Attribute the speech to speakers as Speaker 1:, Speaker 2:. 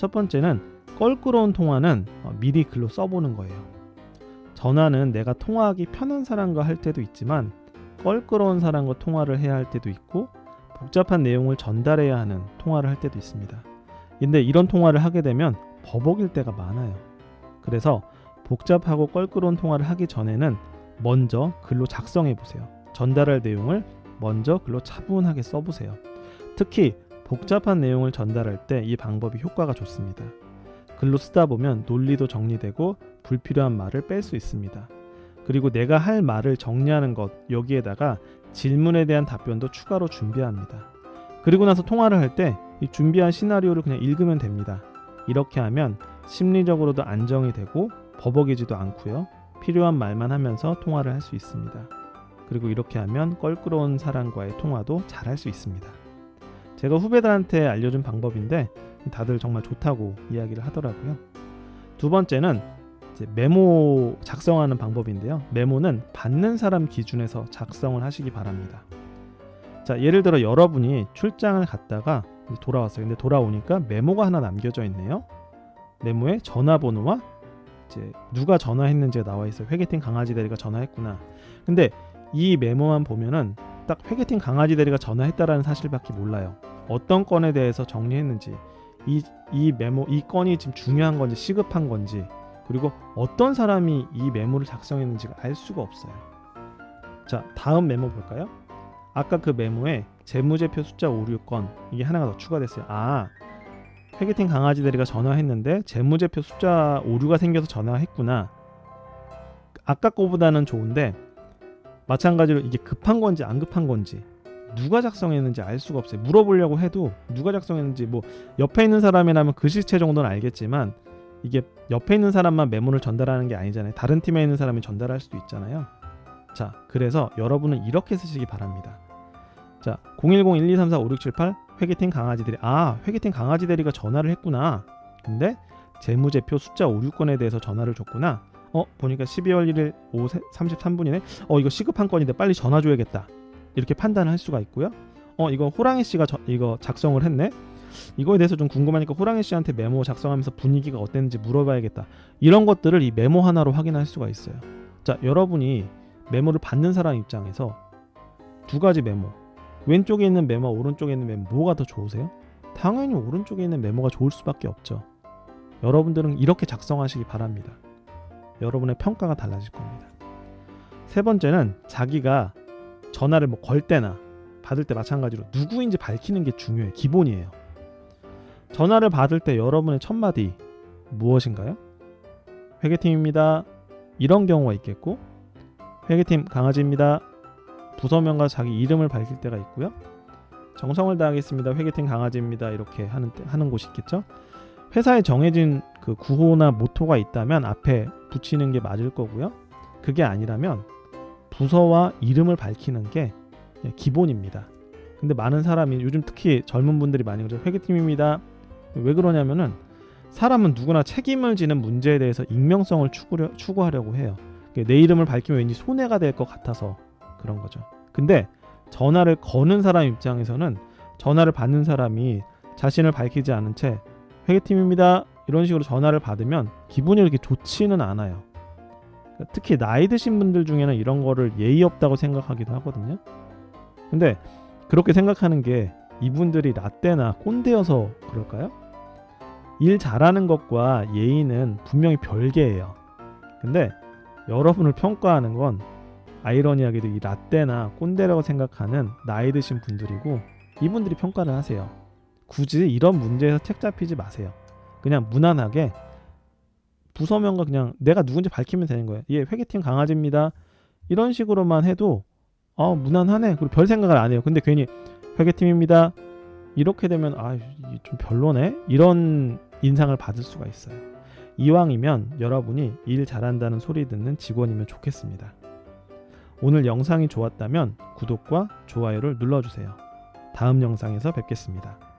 Speaker 1: 첫 번째는 껄끄러운 통화는 어, 미리 글로 써보는 거예요. 전화는 내가 통화하기 편한 사람과 할 때도 있지만 껄끄러운 사람과 통화를 해야 할 때도 있고 복잡한 내용을 전달해야 하는 통화를 할 때도 있습니다. 근데 이런 통화를 하게 되면 버벅일 때가 많아요. 그래서 복잡하고 껄끄러운 통화를 하기 전에는 먼저 글로 작성해 보세요. 전달할 내용을 먼저 글로 차분하게 써보세요. 특히 복잡한 내용을 전달할 때 이 방법이 효과가 좋습니다. 글로 쓰다 보면 논리도 정리되고 불필요한 말을 뺄 수 있습니다. 그리고 내가 할 말을 정리하는 것 여기에다가 질문에 대한 답변도 추가로 준비합니다. 그리고 나서 통화를 할 때 이 준비한 시나리오를 그냥 읽으면 됩니다. 이렇게 하면 심리적으로도 안정이 되고 버벅이지도 않고요. 필요한 말만 하면서 통화를 할 수 있습니다. 그리고 이렇게 하면 껄끄러운 사람과의 통화도 잘 할 수 있습니다. 제가 후배들한테 알려준 방법인데 다들 정말 좋다고 이야기를 하더라고요. 두 번째는 메모 작성하는 방법인데요. 메모는 받는 사람 기준에서 작성을 하시기 바랍니다. 자, 예를 들어 여러분이 출장을 갔다가 돌아왔어요. 근데 돌아오니까 메모가 하나 남겨져 있네요. 메모에 전화번호와 이제 누가 전화했는지가 나와 있어요. 회계팀 강아지 대리가 전화했구나. 근데 이 메모만 보면은 딱 회계팀 강아지 대리가 전화했다라는 사실밖에 몰라요. 어떤 건에 대해서 정리했는지 이, 이 메모 이 건이 지금 중요한 건지 시급한 건지 그리고 어떤 사람이 이 메모를 작성했는지가 알 수가 없어요. 자 다음 메모 볼까요? 아까 그 메모에 재무제표 숫자 오류 건 이게 하나가 더 추가됐어요. 아 회계팀 강아지 대리가 전화했는데 재무제표 숫자 오류가 생겨서 전화했구나. 아까 거보다는 좋은데 마찬가지로 이게 급한 건지 안 급한 건지 누가 작성했는지 알 수가 없어요. 물어보려고 해도 누가 작성했는지 뭐 옆에 있는 사람이라면 글씨체 정도는 알겠지만 이게 옆에 있는 사람만 메모를 전달하는 게 아니잖아요. 다른 팀에 있는 사람이 전달할 수도 있잖아요. 자, 그래서 여러분은 이렇게 쓰시기 바랍니다. 자, 010-1234-5678 회계팀 강아지들이 아, 회계팀 강아지들이가 전화를 했구나. 근데 재무제표 숫자 5, 6건에 대해서 전화를 줬구나. 어, 보니까 12월 1일 오후 33분이네. 어, 이거 시급한 건인데 빨리 전화 줘야겠다. 이렇게 판단을 할 수가 있고요. 어, 이거 호랑이 씨가 저, 이거 작성을 했네. 이거에 대해서 좀 궁금하니까 호랑이 씨한테 메모 작성하면서 분위기가 어땠는지 물어봐야겠다. 이런 것들을 이 메모 하나로 확인할 수가 있어요. 자, 여러분이 메모를 받는 사람 입장에서 두 가지 메모. 왼쪽에 있는 메모와 오른쪽에 있는 메모 뭐가 더 좋으세요? 당연히 오른쪽에 있는 메모가 좋을 수밖에 없죠. 여러분들은 이렇게 작성하시기 바랍니다. 여러분의 평가가 달라질 겁니다. 세 번째는 자기가 전화를 뭐 걸 때나 받을 때 마찬가지로 누구인지 밝히는 게 중요해요. 기본이에요. 전화를 받을 때 여러분의 첫 마디 무엇인가요? 회계팀입니다. 이런 경우가 있겠고 회계팀 강아지입니다. 부서명과 자기 이름을 밝힐 때가 있고요. 정성을 다하겠습니다. 회계팀 강아지입니다. 이렇게 하는 때, 하는 곳이 있겠죠. 회사에 정해진 그 구호나 모토가 있다면 앞에 붙이는 게 맞을 거고요. 그게 아니라면 부서와 이름을 밝히는 게 기본입니다. 근데 많은 사람이 요즘 특히 젊은 분들이 많이 그러죠. 회계팀입니다. 왜 그러냐면은 사람은 누구나 책임을 지는 문제에 대해서 익명성을 추구려, 추구하려고 해요. 내 이름을 밝히면 왠지 손해가 될 것 같아서 그런 거죠. 근데 전화를 거는 사람 입장에서는 전화를 받는 사람이 자신을 밝히지 않은 채 회계팀입니다. 이런 식으로 전화를 받으면 기분이 이렇게 좋지는 않아요. 특히 나이 드신 분들 중에는 이런 거를 예의 없다고 생각하기도 하거든요. 근데 그렇게 생각하는 게 이분들이 라떼나 꼰대여서 그럴까요? 일 잘하는 것과 예의는 분명히 별개예요. 근데 여러분을 평가하는 건 아이러니하게도 이 라떼나 꼰대라고 생각하는 나이 드신 분들이고 이분들이 평가를 하세요. 굳이 이런 문제에서 책 잡히지 마세요. 그냥 무난하게 부서명과 그냥 내가 누군지 밝히면 되는 거예요. 예, 회계팀 강아지입니다. 이런 식으로만 해도 아 무난하네. 그리고 별 생각을 안 해요. 근데 괜히 회계팀입니다. 이렇게 되면 아 좀 별로네. 이런 인상을 받을 수가 있어요. 이왕이면 여러분이 일 잘한다는 소리 듣는 직원이면 좋겠습니다. 오늘 영상이 좋았다면 구독과 좋아요를 눌러주세요. 다음 영상에서 뵙겠습니다.